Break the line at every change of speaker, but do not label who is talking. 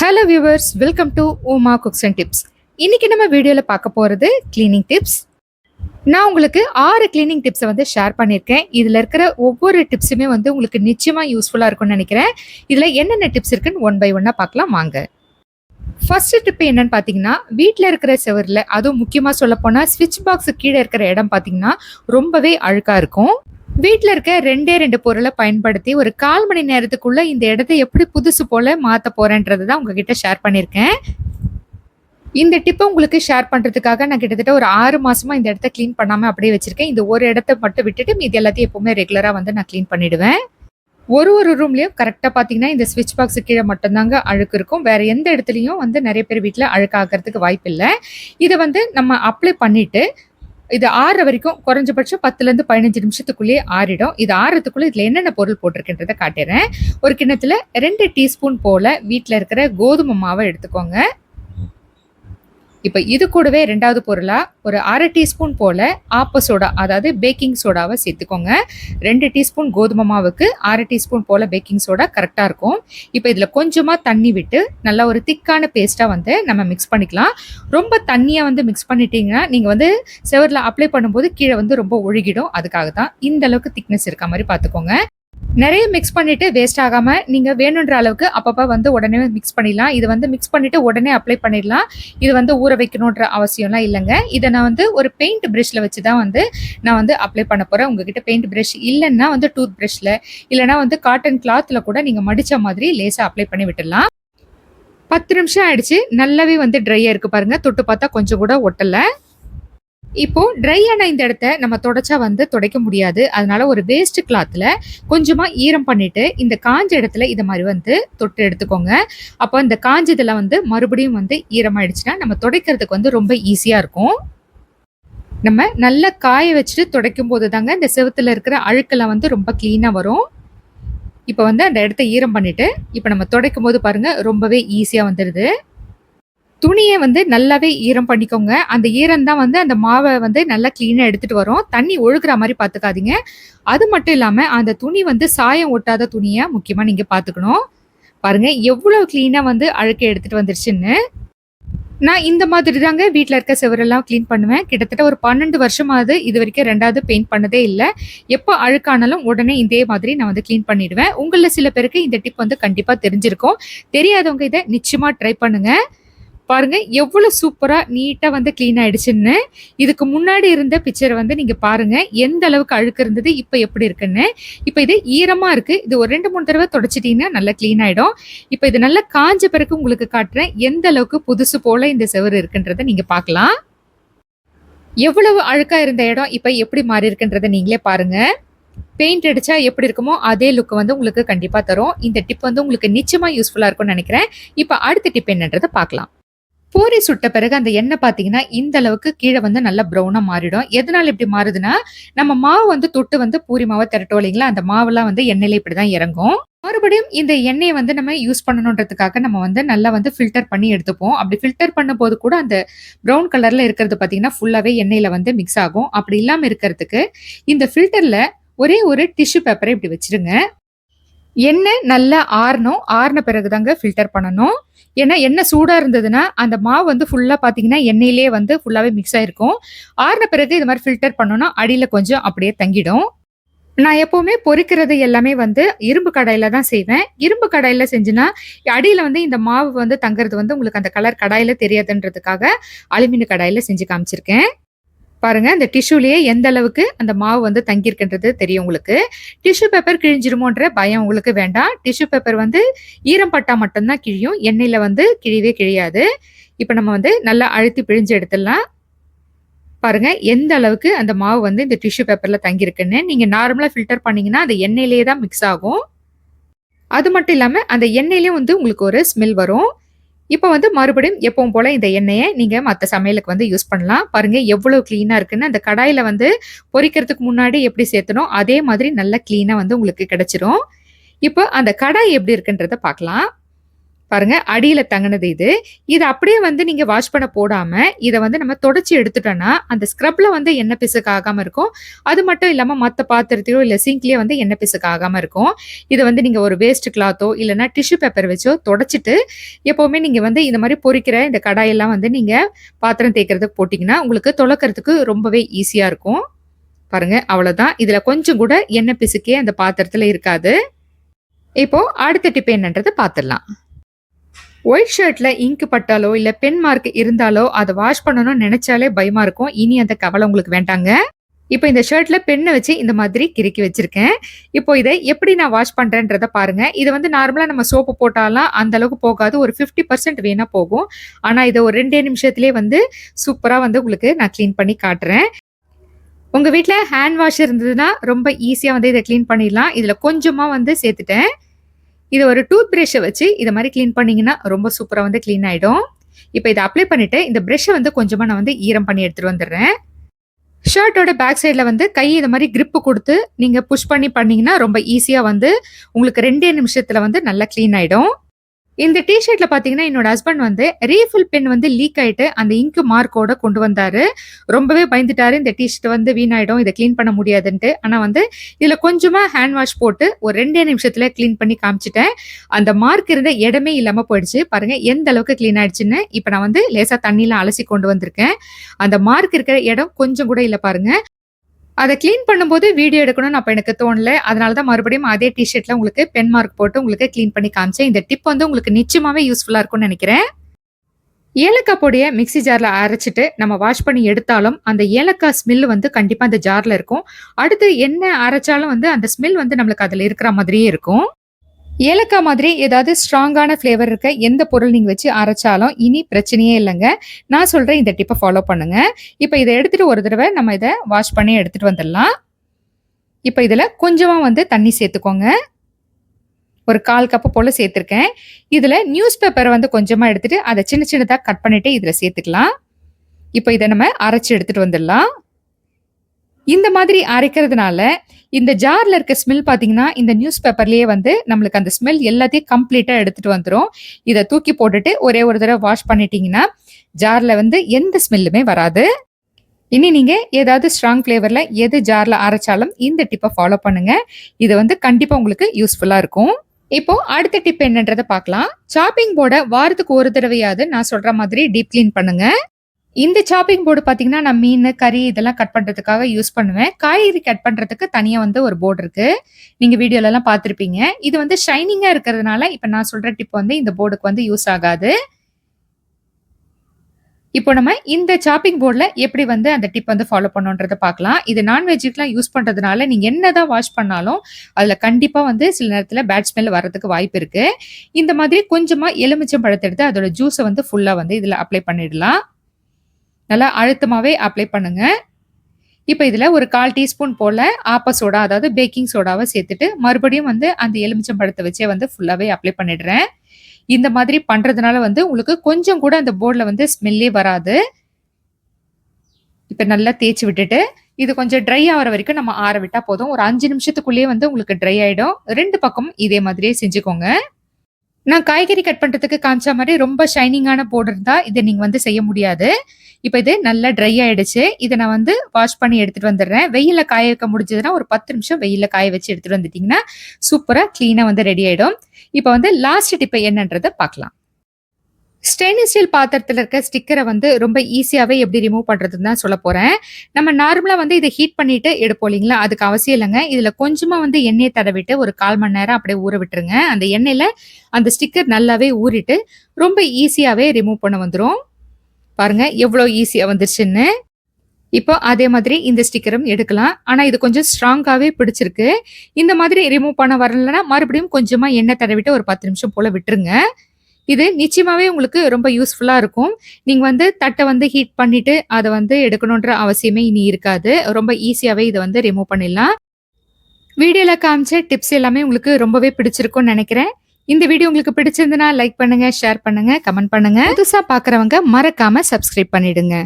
Hello viewers welcome to Uma cooks and tips இன்னைக்கு நம்ம வீடியோவில் பார்க்க போகிறது க்ளீனிங் டிப்ஸ் நான் உங்களுக்கு ஆறு க்ளீனிங் டிப்ஸை வந்து ஷேர் பண்ணியிருக்கேன். இதில் இருக்கிற ஒவ்வொரு டிப்ஸுமே வந்து உங்களுக்கு நிச்சயமாக யூஸ்ஃபுல்லாக இருக்கும்னு நினைக்கிறேன். இதில் என்னென்ன டிப்ஸ் இருக்குன்னு ஒன் பை ஒன்னாக பார்க்கலாம் வாங்க. ஃபர்ஸ்ட் டிப் என்னன்னு பார்த்தீங்கன்னா வீட்டில் இருக்கிற செவரில் அதுவும் முக்கியமாக சொல்ல போனால் ஸ்விட்ச் பாக்ஸு கீழே இருக்கிற இடம் பார்த்தீங்கன்னா ரொம்பவே அழுக்காக இருக்கும். வீட்டில் இருக்க ரெண்டே ரெண்டு பொருளை பயன்படுத்தி ஒரு கால் மணி நேரத்துக்குள்ள இந்த இடத்த எப்படி புதுசு போல மாற்ற போறேன்றது தான் உங்ககிட்ட ஷேர் பண்ணியிருக்கேன். இந்த டிப்பை உங்களுக்கு ஷேர் பண்ணுறதுக்காக நான் கிட்டத்தட்ட ஒரு ஆறு மாதமாக இந்த இடத்த க்ளீன் பண்ணாமல் அப்படியே வச்சிருக்கேன். இந்த ஒரு இடத்த மட்டும் விட்டுட்டு மீதி எல்லாத்தையும் எப்பவுமே ரெகுலராக வந்து நான் க்ளீன் பண்ணிடுவேன். ஒரு ஒரு ரூம்லேயும் கரெக்டாக பார்த்தீங்கன்னா இந்த ஸ்விட்ச் பாக்ஸ் கீழே மட்டும்தாங்க அழுக்கு இருக்கும். வேற எந்த இடத்துலையும் வந்து நிறைய பேர் வீட்டில் அழுக்காகிறதுக்கு வாய்ப்பு இல்லை இதை வந்து நம்ம அப்ளை பண்ணிட்டு இது ஆறுற வரைக்கும் குறைஞ்சபட்சம் பத்துலேருந்து பதினஞ்சு நிமிஷத்துக்குள்ளேயே ஆறிடும். இது ஆறுறதுக்குள்ளே இதில் என்னென்ன பொருள் போட்டிருக்கின்றத காட்டுறேன் ஒரு கிண்ணத்தில் ரெண்டு டீஸ்பூன் போல் வீட்டில் இருக்கிற கோதுமை மாவை எடுத்துக்கோங்க. இப்போ இது கூடவே ரெண்டாவது பொருளாக ஒரு அரை டீஸ்பூன் போல் ஆப்ப சோடா அதாவது பேக்கிங் சோடாவை சேர்த்துக்கோங்க. ரெண்டு டீஸ்பூன் கோதுமை மாவுக்கு அரை டீஸ்பூன் போல் பேக்கிங் சோடா கரெக்டாக இருக்கும். இப்போ இதில் கொஞ்சமாக தண்ணி விட்டு நல்லா ஒரு திக்கான பேஸ்ட்டாக வந்து நம்ம மிக்ஸ் பண்ணிக்கலாம். ரொம்ப தண்ணியை வந்து மிக்ஸ் பண்ணிட்டீங்கன்னா நீங்கள் வந்து செவரில் அப்ளை பண்ணும்போது கீழே வந்து ரொம்ப ஒழுகிடும். அதுக்காக தான் இந்த அளவுக்கு திக்னஸ் இருக்க மாதிரி பார்த்துக்கோங்க. நிறைய மிக்ஸ் பண்ணிட்டு வேஸ்ட் ஆகாம நீங்க வேணுன்ற அளவுக்கு அப்பப்போ வந்து உடனே மிக்ஸ் பண்ணிடலாம். இது வந்து மிக்ஸ் பண்ணிட்டு உடனே அப்ளை பண்ணிடலாம். இது வந்து ஊற வைக்கணுன்ற அவசியம்லாம் இல்லைங்க. இதை நான் வந்து ஒரு பெயிண்ட் ப்ரஷ்ல வச்சு தான் வந்து நான் வந்து அப்ளை பண்ண போறேன். உங்ககிட்ட பெயிண்ட் ப்ரஷ் இல்லைன்னா வந்து டூத் ப்ரஷ்ல இல்லைன்னா வந்து காட்டன் கிளாத்ல கூட நீங்க மடிச்ச மாதிரி லேசா அப்ளை பண்ணி விட்டுடலாம். பத்து நிமிஷம் ஆயிடுச்சு. நல்லாவே வந்து ட்ரையாக இருக்குது பாருங்கள் தொட்டு பார்த்தா கொஞ்சம் கூட ஒட்டலை. இப்போ ட்ரை ஆன இந்த இடத்த நம்ம தொடச்சா வந்து துடைக்க முடியாது. அதனால ஒரு வேஸ்ட் கிளாத்ல கொஞ்சமா ஈரம் பண்ணிட்டு இந்த காஞ்ச இடத்துல இதை மாதிரி வந்து தொட்டு எடுத்துக்கோங்க. அப்போ இந்த காஞ்சதுல வந்து மறுபடியும் வந்து ஈரமாயிடுச்சுன்னா நம்ம துடைக்கிறதுக்கு வந்து ரொம்ப ஈஸியா இருக்கும். நம்ம நல்லா காய வச்சுட்டு துடைக்கும் போது தாங்க இந்த செவுத்துல இருக்கிற அழுக்கெல்லாம் வந்து ரொம்ப க்ளீனாக வரும். இப்போ வந்து அந்த இடத்த ஈரம் பண்ணிட்டு இப்போ நம்ம துடைக்கும் போது பாருங்க ரொம்பவே ஈஸியா வந்துடுது துணியை வந்து நல்லாவே ஈரம் பண்ணிக்கோங்க. அந்த ஈரம் தான் வந்து அந்த மாவை வந்து நல்லா க்ளீனாக எடுத்துகிட்டு வரும். தண்ணி ஒழுகிற மாதிரி பார்த்துக்காதீங்க அது மட்டும் இல்லாமல் அந்த துணி வந்து சாயம் ஒட்டாத துணியை முக்கியமாக நீங்கள் பார்த்துக்கணும் பாருங்கள் எவ்வளோ க்ளீனாக வந்து அழுக்க எடுத்துகிட்டு வந்துருச்சுன்னு. நான் இந்த மாதிரி தாங்க வீட்டில் இருக்க செவரெல்லாம் க்ளீன் பண்ணுவேன். கிட்டத்தட்ட ஒரு பன்னெண்டு வருஷமாவது இது வரைக்கும் ரெண்டாவது பெயிண்ட் பண்ணதே இல்லை. எப்போ அழுக்கானாலும் உடனே இதே மாதிரி நான் வந்து க்ளீன் பண்ணிடுவேன். உங்களில் சில பேருக்கு இந்த டிப் வந்து கண்டிப்பாக தெரிஞ்சிருக்கும். தெரியாதவங்க இதை நிச்சயமாக ட்ரை பண்ணுங்கள் பாருங்க எவ்வளவு சூப்பரா நீட்டா வந்து க்ளீன் ஆயிடுச்சுன்னு. இதுக்கு முன்னாடி இருந்த பிக்சரை வந்து நீங்க பாருங்க எந்த அளவுக்கு அழுக்கு இருந்தது இப்ப எப்படி இருக்குன்னு. இப்ப இது ஈரமா இருக்கு இது ஒரு ரெண்டு மூணு தடவை தொடச்சிட்டீங்கன்னா நல்லா க்ளீன் ஆயிடும். இப்ப இது நல்லா காஞ்ச பிறகு உங்களுக்கு காட்டுறேன் எந்த அளவுக்கு புதுசு போல இந்த செவரு இருக்குன்றதை நீங்க பார்க்கலாம். எவ்வளவு அழுக்கா இருந்த இடம் இப்ப எப்படி மாறி இருக்குன்றதை நீங்களே பாருங்க. பெயிண்ட் அடிச்சா எப்படி இருக்குமோ அதே லுக் வந்து உங்களுக்கு கண்டிப்பா தரும். இந்த டிப் வந்து உங்களுக்கு நிச்சயமா யூஸ்ஃபுல்லா இருக்கும்னு நினைக்கிறேன். இப்ப அடுத்த டிப் என்னன்றதை பார்க்கலாம். பூரி சுட்ட பிறகு அந்த எண்ணெய் பார்த்தீங்கன்னா இந்த அளவுக்கு கீழே வந்து நல்லா ப்ரௌனாக மாறிடும். எதனால இப்படி மாறுதுன்னா நம்ம மாவு வந்து தொட்டு வந்து பூரி மாவை திரட்டோம் இல்லைங்களா? அந்த மாவுலாம் வந்து எண்ணெயில இப்படி தான் இறங்கும். மறுபடியும் இந்த எண்ணெயை வந்து நம்ம யூஸ் பண்ணணுன்றதுக்காக நம்ம வந்து நல்லா வந்து ஃபில்டர் பண்ணி எடுத்துப்போம். அப்படி ஃபில்டர் பண்ணும்போது கூட அந்த ப்ரௌன் கலரில் இருக்கிறது பார்த்தீங்கன்னா ஃபுல்லாகவே எண்ணெயில் வந்து மிக்ஸ் ஆகும். அப்படி இல்லாமல் இருக்கிறதுக்கு இந்த ஃபில்டரில் ஒரே ஒரு டிஷ்யூ பேப்பரை இப்படி வச்சிருங்க. எண்ணெய் நல்லா ஆறணும் ஆறின பிறகு தாங்க ஃபில்டர் பண்ணணும். ஏன்னா எண்ணெய் சூடாக இருந்ததுன்னா அந்த மாவு வந்து ஃபுல்லாக பார்த்தீங்கன்னா எண்ணெயிலே வந்து ஃபுல்லாகவே மிக்ஸ் ஆயிருக்கும். ஆறின பிறகு இது மாதிரி ஃபில்டர் பண்ணோன்னா அடியில் கொஞ்சம் அப்படியே தங்கிடும். நான் எப்போவுமே பொறிக்கிறது எல்லாமே வந்து இரும்பு கடாயில் தான் செய்வேன். இரும்பு கடாயில் செஞ்சுன்னா அடியில் வந்து இந்த மாவு வந்து தங்குறது வந்து உங்களுக்கு அந்த கலர் கடாயில் தெரியாதுன்றதுக்காக அலுமினிய கடாயில் செஞ்சு காமிச்சிருக்கேன். பாருங்கள் இந்த டிஷ்யூலேயே எந்த அளவுக்கு அந்த மாவு வந்து தங்கியிருக்குன்றது தெரியும் உங்களுக்கு. டிஷ்யூ பேப்பர் கிழிஞ்சிருமோன்ற பயம் உங்களுக்கு வேண்டாம். டிஷ்யூ பேப்பர் வந்து ஈரம் பட்டா மட்டும்தான் கிழியும். எண்ணெயில் வந்து கிழியவே கிழியாது. இப்போ நம்ம வந்து நல்லா அழுத்தி பிழிஞ்சு எடுத்துடலாம். பாருங்க எந்த அளவுக்கு அந்த மாவு வந்து இந்த டிஷ்யூ பேப்பரில் தங்கியிருக்குன்னு. நீங்கள் நார்மலாக ஃபில்டர் பண்ணீங்கன்னா அந்த எண்ணெயிலேயே தான் மிக்ஸ் ஆகும். அது மட்டும் இல்லாமல் அந்த எண்ணெயிலையும் வந்து உங்களுக்கு ஒரு ஸ்மெல் வரும். இப்போ வந்து மறுபடியும் எப்பவும் போல இந்த எண்ணெயை நீங்க மற்ற சமையலுக்கு வந்து யூஸ் பண்ணலாம். பாருங்க எவ்வளவு கிளீனா இருக்குன்னு. அந்த கடாயில வந்து பொரிக்கிறதுக்கு முன்னாடி எப்படி சேர்த்தணும் அதே மாதிரி நல்லா கிளீனா வந்து உங்களுக்கு கிடைச்சிரும். இப்போ அந்த கடாய் எப்படி இருக்குன்றத பார்க்கலாம். பாருங்க அடியில தங்கினது இது. இது அப்படியே வந்து நீங்க வாஷ் பண்ண போடாம இதை வந்து நம்ம தொடச்சி எடுத்துட்டோம்னா அந்த ஸ்க்ரப்ல வந்து எண்ணெய் பிசுக்கு ஆகாம இருக்கும். அது மட்டும் இல்லாம மற்ற பாத்திரத்திலோ இல்ல சிங்க்லயோ வந்து எண்ணெய் பிசுக்கு ஆகாம இருக்கும். இதை வந்து நீங்க ஒரு வேஸ்ட் கிளாத்தோ இல்லைன்னா டிஷ்யூ பேப்பர் வச்சோ தொடச்சிட்டு எப்பவுமே நீங்க வந்து இந்த மாதிரி பொறிக்கிற இந்த கடாயெல்லாம் வந்து நீங்க பாத்திரம் தேய்க்கிறதுக்கு போட்டீங்கன்னா உங்களுக்கு தொலைக்கிறதுக்கு ரொம்பவே ஈஸியா இருக்கும். பாருங்க அவ்வளவுதான். இதுல கொஞ்சம் கூட எண்ணெய் பிசுக்கே அந்த பாத்திரத்துல இருக்காது. இப்போ அடுத்த டிப் என்னன்றதை பார்த்துடலாம் ஒயிட் ஷர்ட்ல இங்கு பட்டாலோ இல்ல பென் மார்க் இருந்தாலோ அதை வாஷ் பண்ணணும்னு நினைச்சாலே பயமா இருக்கும். இனி அந்த கவலை உங்களுக்கு வேண்டாங்க. இப்போ இந்த ஷர்ட்ல பெண்ணை வச்சு இந்த மாதிரி கிறுக்கி வச்சிருக்கேன். இப்போ இதை எப்படி நான் வாஷ் பண்றேன்றத பாருங்க. இது வந்து நார்மலா நம்ம சோப்பு போட்டாலாம் அந்த அளவுக்கு போகாது. ஒரு ஃபிஃப்டி பர்சன்ட் வேணா போகும். ஆனா இதை ஒரு ரெண்டே நிமிஷத்துலேயே வந்து சூப்பரா வந்து உங்களுக்கு நான் க்ளீன் பண்ணி காட்டுறேன். உங்க வீட்டில் ஹேண்ட் வாஷ் இருந்ததுன்னா ரொம்ப ஈஸியா வந்து இதை க்ளீன் பண்ணிடலாம். இதுல கொஞ்சமா வந்து சேர்த்துட்டேன். இதை ஒரு டூத் ப்ரஷை வச்சு இதை மாதிரி க்ளீன் பண்ணீங்கன்னா ரொம்ப சூப்பராக வந்து க்ளீன் ஆகிடும் இப்போ இதை அப்ளை பண்ணிவிட்டு இந்த ப்ரஷ்ஷை வந்து கொஞ்சமாக நான் வந்து ஈரம் பண்ணி எடுத்துகிட்டு வந்துடுறேன். ஷர்ட்டோட பேக் சைடில் வந்து கை இதை மாதிரி கிரிப்பு கொடுத்து நீங்கள் புஷ் பண்ணி பண்ணிங்கன்னா ரொம்ப ஈஸியாக வந்து உங்களுக்கு ரெண்டே நிமிஷத்தில் வந்து நல்லா க்ளீன் ஆகிடும் இந்த டிஷர்ட்ல பார்த்தீங்கன்னா என்னோட ஹஸ்பண்ட் வந்து ரீஃபில் பென் வந்து லீக் ஆயிட்டு அந்த இங்கு மார்க்கோட கொண்டு வந்தாரு. ரொம்பவே பயந்துட்டாரு. இந்த டிஷர்ட் வந்து வீணாயிடும். இதை க்ளீன் பண்ண முடியாதுன்ட்டு. ஆனால் வந்து இதில் கொஞ்சமாக ஹேண்ட் வாஷ் போட்டு ஒரு ரெண்டே நிமிஷத்தில் க்ளீன் பண்ணி காமிச்சிட்டேன். அந்த மார்க் இருந்த இடமே இல்லாமல் போயிடுச்சு. பாருங்க எந்த அளவுக்கு க்ளீன் ஆயிடுச்சுன்னு இப்போ நான் வந்து லேசாக தண்ணியில அலசி கொண்டு வந்திருக்கேன். அந்த மார்க் இருக்கிற இடம் கொஞ்சம் கூட இல்லை பாருங்க. அதை க்ளீன் பண்ணும்போது வீடியோ எடுக்கணும்னு அப்போ எனக்கு தோணல. அதனால தான் மறுபடியும் அதே டிஷர்ட்ல உங்களுக்கு பென் மார்க் போட்டு உங்களுக்கு க்ளீன் பண்ணி காமிச்சேன். இந்த டிப் வந்து உங்களுக்கு நிச்சயமாகவே யூஸ்ஃபுல்லாக இருக்கும்னு நினைக்கிறேன். ஏலக்காய் பொடியை மிக்ஸி ஜாரில் அரைச்சிட்டு நம்ம வாஷ் பண்ணி எடுத்தாலும் அந்த ஏலக்காய் ஸ்மெல் வந்து கண்டிப்பாக அந்த ஜாரில் இருக்கும். அடுத்து என்ன அரைச்சாலும் வந்து அந்த ஸ்மெல் வந்து நம்மளுக்கு அதில் இருக்கிற மாதிரியே இருக்கும். ஏலக்காய் மாதிரி ஏதாவது ஸ்ட்ராங்கான ஃப்ளேவர் இருக்க எந்த பொருள் நீங்கள் வச்சு அரைச்சாலும் இனி பிரச்சனையே இல்லைங்க. நான் சொல்கிறேன் இந்த டிப்பை ஃபாலோ பண்ணுங்கள் இப்போ இதை எடுத்துகிட்டு ஒரு தடவை நம்ம இதை வாஷ் பண்ணி எடுத்துட்டு வந்துடலாம். இப்போ இதில் கொஞ்சமாக வந்து தண்ணி சேர்த்துக்கோங்க. ஒரு கால் கப்பு போல் சேர்த்துருக்கேன். இதில் நியூஸ் பேப்பரை வந்து கொஞ்சமாக எடுத்துகிட்டு அதை சின்ன சின்னதாக கட் பண்ணிவிட்டு இதில் சேர்த்துக்கலாம். இப்போ இதை நம்ம அரைச்சி எடுத்துகிட்டு வந்துடலாம். இந்த மாதிரி அரைக்கிறதுனால இந்த ஜார்ல இருக்க ஸ்மெல் பார்த்தீங்கன்னா இந்த நியூஸ் பேப்பர்லயே வந்து நம்மளுக்கு அந்த ஸ்மெல் எல்லாத்தையும் கம்ப்ளீட்டா எடுத்துட்டு வந்துடும் இதை தூக்கி போட்டுட்டு ஒரே ஒரு தடவை வாஷ் பண்ணிட்டீங்கன்னா ஜார்ல வந்து எந்த ஸ்மெல்லுமே வராது. இனி நீங்க ஏதாவது ஸ்ட்ராங் ஃப்ளேவர்ல எது ஜார்ல அரைச்சாலும் இந்த டிப்பை ஃபாலோ பண்ணுங்க. இது வந்து கண்டிப்பா உங்களுக்கு யூஸ்ஃபுல்லா இருக்கும். இப்போ அடுத்த டிப் என்னன்றதை பார்க்கலாம். சாப்பிங் போர்டை வாரத்துக்கு ஒரு தடவையாவது நான் சொல்ற மாதிரி டீப் க்ளீன் பண்ணுங்க. இந்த சாப்பிங் போர்டு பார்த்தீங்கன்னா நான் மீன் கறி இதெல்லாம் கட் பண்ணுறதுக்காக யூஸ் பண்ணுவேன். காய்கறி கட் பண்ணுறதுக்கு தனியாக வந்து ஒரு போர்டு இருக்குது நீங்கள் வீடியோலலாம் பார்த்துருப்பீங்க இது வந்து ஷைனிங்காக இருக்கிறதுனால இப்போ நான் சொல்கிற டிப் வந்து இந்த போர்டுக்கு வந்து யூஸ் ஆகாது. இப்போ நம்ம இந்த சாப்பிங் போர்டில் எப்படி வந்து அந்த டிப் வந்து ஃபாலோ பண்ணணுன்றதை பார்க்கலாம். இது நான்வெஜ்ஜுக்குலாம் யூஸ் பண்ணுறதுனால நீங்கள் என்னதான் வாஷ் பண்ணாலும் அதில் கண்டிப்பாக வந்து சில நேரத்தில் பேட் ஸ்மெல் வர்றதுக்கு வாய்ப்பு இருக்குது இந்த மாதிரி கொஞ்சமாக எலுமிச்சம் பழத்தை எடுத்து அதோட ஜூஸை வந்து ஃபுல்லாக வந்து இதில் அப்ளை பண்ணிடலாம். நல்லா அழுத்தமாகவே அப்ளை பண்ணுங்க. இப்போ இதில் ஒரு கால் டீஸ்பூன் போல் ஆப்ப சோடா அதாவது பேக்கிங் சோடாவை சேர்த்துட்டு மறுபடியும் வந்து அந்த எலுமிச்சம் பழத்தை வச்சே வந்து ஃபுல்லாகவே அப்ளை பண்ணிடுறேன். இந்த மாதிரி பண்ணுறதுனால வந்து உங்களுக்கு கொஞ்சம் கூட அந்த போர்டில் வந்து ஸ்மெல்லே வராது. இப்போ நல்லா தேய்ச்சி விட்டுட்டு இது கொஞ்சம் ட்ரை ஆகிற வரைக்கும் நம்ம ஆற விட்டால் போதும். ஒரு அஞ்சு நிமிஷத்துக்குள்ளேயே வந்து உங்களுக்கு ட்ரை ஆகிடும் ரெண்டு பக்கம் இதே மாதிரியே செஞ்சுக்கோங்க. நான் காய்கறி கட் பண்ணுறதுக்கு காமிச்ச மாதிரி ரொம்ப ஷைனிங்கான போர்டு இருந்தால் இதை நீங்கள் வந்து செய்ய முடியாது. இப்போ இது நல்லா ட்ரை ஆகிடுச்சு இதை நான் வந்து வாஷ் பண்ணி எடுத்துகிட்டு வந்துடுறேன். வெயிலில் காய வைக்க முடிஞ்சதுன்னா ஒரு பத்து நிமிஷம் வெயிலில் காய வச்சு எடுத்துகிட்டு வந்துட்டிங்கன்னா சூப்பராக க்ளீனாக வந்து ரெடி ஆகிடும் இப்போ வந்து லாஸ்ட் டிப்பை என்னன்றதை பார்க்கலாம். ஸ்டெயின்லெஸ் ஸ்டீல் பாத்திரத்தில் இருக்க ஸ்டிக்கரை வந்து ரொம்ப ஈஸியாகவே எப்படி ரிமூவ் பண்ணுறதுன்னு தான் சொல்ல போகிறேன் நம்ம நார்மலாக வந்து இதை ஹீட் பண்ணிட்டு எடுப்போம் இல்லைங்களா? அதுக்கு அவசியம் இல்லைங்க. இதில் கொஞ்சமாக வந்து எண்ணெயை தடவிட்டு ஒரு கால் மணி நேரம் அப்படியே ஊற விட்டுருங்க. அந்த எண்ணெயில் அந்த ஸ்டிக்கர் நல்லாவே ஊறிட்டு ரொம்ப ஈஸியாகவே ரிமூவ் பண்ண வந்துடும் பாருங்கள் எவ்வளோ ஈஸியாக வந்துருச்சுன்னு. இப்போ அதே மாதிரி இந்த ஸ்டிக்கரும் எடுக்கலாம். ஆனால் இது கொஞ்சம் ஸ்ட்ராங்காகவே பிடிச்சிருக்கு. இந்த மாதிரி ரிமூவ் பண்ண வரலன்னா மறுபடியும் கொஞ்சமாக எண்ணெய் தடவிட்டு ஒரு பத்து நிமிஷம் போல் விட்டுருங்க. இது நிச்சயமாகவே உங்களுக்கு ரொம்ப யூஸ்ஃபுல்லாக இருக்கும். நீங்கள் வந்து தட்டை வந்து ஹீட் பண்ணிவிட்டு அதை வந்து எடுக்கணுன்ற அவசியமே இனி இருக்காது. ரொம்ப ஈஸியாகவே இதை வந்து ரிமூவ் பண்ணிடலாம். வீடியோவில் காமிச்ச டிப்ஸ் எல்லாமே உங்களுக்கு ரொம்பவே பிடிச்சிருக்கும்னு நினைக்கிறேன். இந்த வீடியோ உங்களுக்கு பிடிச்சிருந்தனா லைக் பண்ணுங்கள் ஷேர் பண்ணுங்க கமெண்ட் பண்ணுங்க. புதுசாக பார்க்குறவங்க மறக்காமல் சப்ஸ்கிரைப் பண்ணிடுங்க.